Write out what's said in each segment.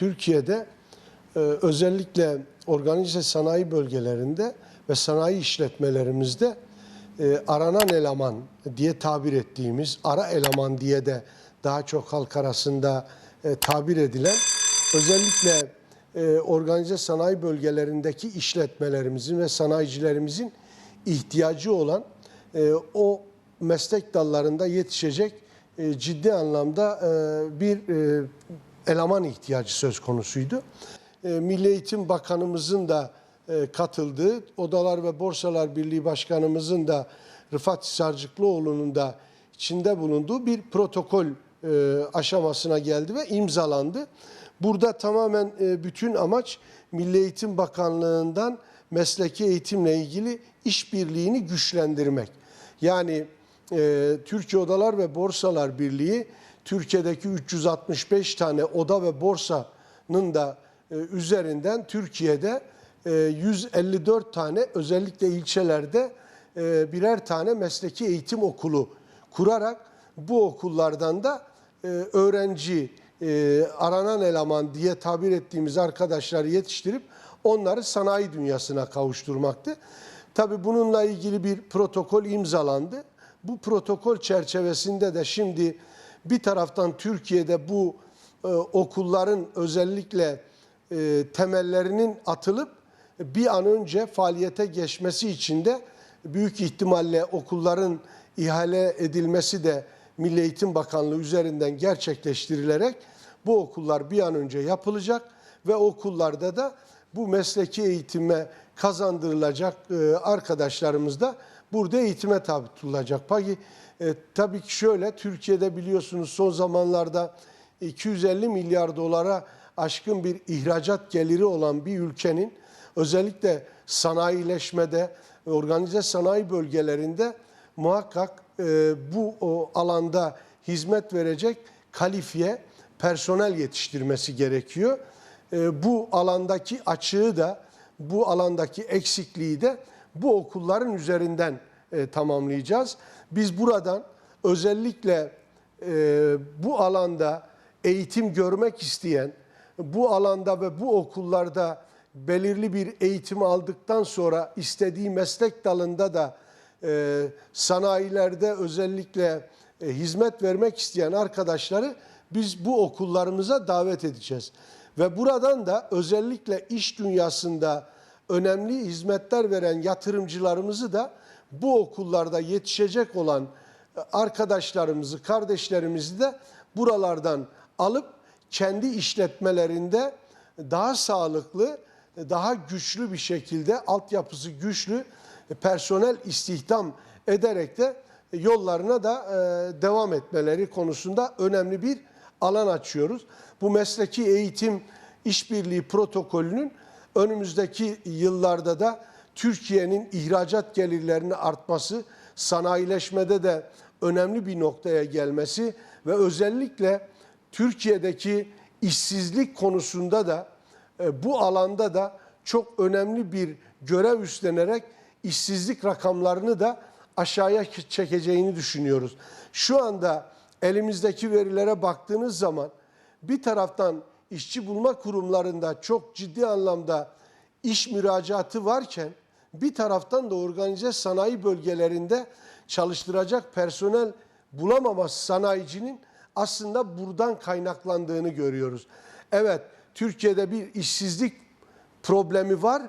Türkiye'de e, özellikle organize sanayi bölgelerinde ve sanayi işletmelerimizde e, aranan eleman diye tabir ettiğimiz ara eleman diye de daha çok halk arasında e, tabir edilen özellikle e, organize sanayi bölgelerindeki işletmelerimizin ve sanayicilerimizin ihtiyacı olan e, o meslek dallarında yetişecek e, ciddi anlamda e, bir e, eleman ihtiyacı söz konusuydu. E, Milli Eğitim Bakanımızın da e, katıldığı, Odalar ve Borsalar Birliği Başkanımızın da Rıfat Sarcıklıoğlu'nun da içinde bulunduğu bir protokol e, aşamasına geldi ve imzalandı. Burada tamamen bütün amaç Milli Eğitim Bakanlığı'ndan mesleki eğitimle ilgili işbirliğini güçlendirmek. Yani e, Türkiye Odalar ve Borsalar Birliği Türkiye'deki 365 tane oda ve borsanın da e, üzerinden Türkiye'de e, 154 tane özellikle ilçelerde e, birer tane mesleki eğitim okulu kurarak bu okullardan da e, öğrenci, e, aranan eleman diye tabir ettiğimiz arkadaşları yetiştirip onları sanayi dünyasına kavuşturmaktı. Tabii bununla ilgili bir protokol imzalandı. Bu protokol çerçevesinde de şimdi bir taraftan Türkiye'de bu e, okulların özellikle e, temellerinin atılıp bir an önce faaliyete geçmesi için de büyük ihtimalle okulların ihale edilmesi de Milli Eğitim Bakanlığı üzerinden gerçekleştirilerek bu okullar bir an önce yapılacak ve okullarda da bu mesleki eğitime kazandırılacak e, arkadaşlarımız da burada eğitime tabi tutulacak. Peki e, tabii ki şöyle Türkiye'de biliyorsunuz son zamanlarda 250 milyar dolara aşkın bir ihracat geliri olan bir ülkenin özellikle sanayileşmede, organize sanayi bölgelerinde muhakkak e, bu o alanda hizmet verecek kalifiye personel yetiştirmesi gerekiyor. E, bu alandaki açığı da, bu alandaki eksikliği de bu okulların üzerinden e, tamamlayacağız. Biz buradan özellikle e, bu alanda eğitim görmek isteyen, bu alanda ve bu okullarda belirli bir eğitim aldıktan sonra istediği meslek dalında da e, sanayilerde özellikle e, hizmet vermek isteyen arkadaşları biz bu okullarımıza davet edeceğiz. Ve buradan da özellikle iş dünyasında önemli hizmetler veren yatırımcılarımızı da bu okullarda yetişecek olan e, arkadaşlarımızı, kardeşlerimizi de buralardan alıp kendi işletmelerinde daha sağlıklı, daha güçlü bir şekilde altyapısı güçlü personel istihdam ederek de yollarına da e, devam etmeleri konusunda önemli bir alan açıyoruz. Bu mesleki eğitim işbirliği protokolünün önümüzdeki yıllarda da Türkiye'nin ihracat gelirlerinin artması, sanayileşmede de önemli bir noktaya gelmesi ve özellikle Türkiye'deki işsizlik konusunda da e, bu alanda da çok önemli bir görev üstlenerek işsizlik rakamlarını da aşağıya çekeceğini düşünüyoruz. Şu anda elimizdeki verilere baktığınız zaman bir taraftan işçi bulma kurumlarında çok ciddi anlamda iş müracaatı varken bir taraftan da organize sanayi bölgelerinde çalıştıracak personel bulamaması sanayicinin aslında buradan kaynaklandığını görüyoruz. Evet Türkiye'de bir işsizlik problemi var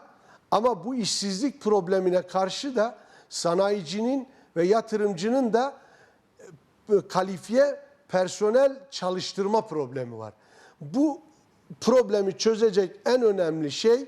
ama bu işsizlik problemine karşı da sanayicinin ve yatırımcının da e, kalifiye personel çalıştırma problemi var. Bu problemi çözecek en önemli şey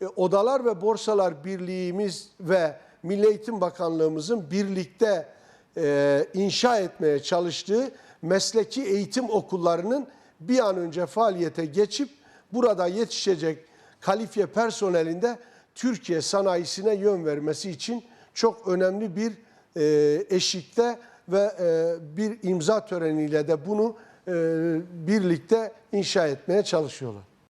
e, Odalar ve Borsalar Birliğimiz ve Milli Eğitim Bakanlığımızın birlikte e, inşa etmeye çalıştığı mesleki eğitim okullarının bir an önce faaliyete geçip burada yetişecek kalifiye personelinde Türkiye sanayisine yön vermesi için çok önemli bir e, eşikte ve e, bir imza töreniyle de bunu birlikte inşa etmeye çalışıyorlar.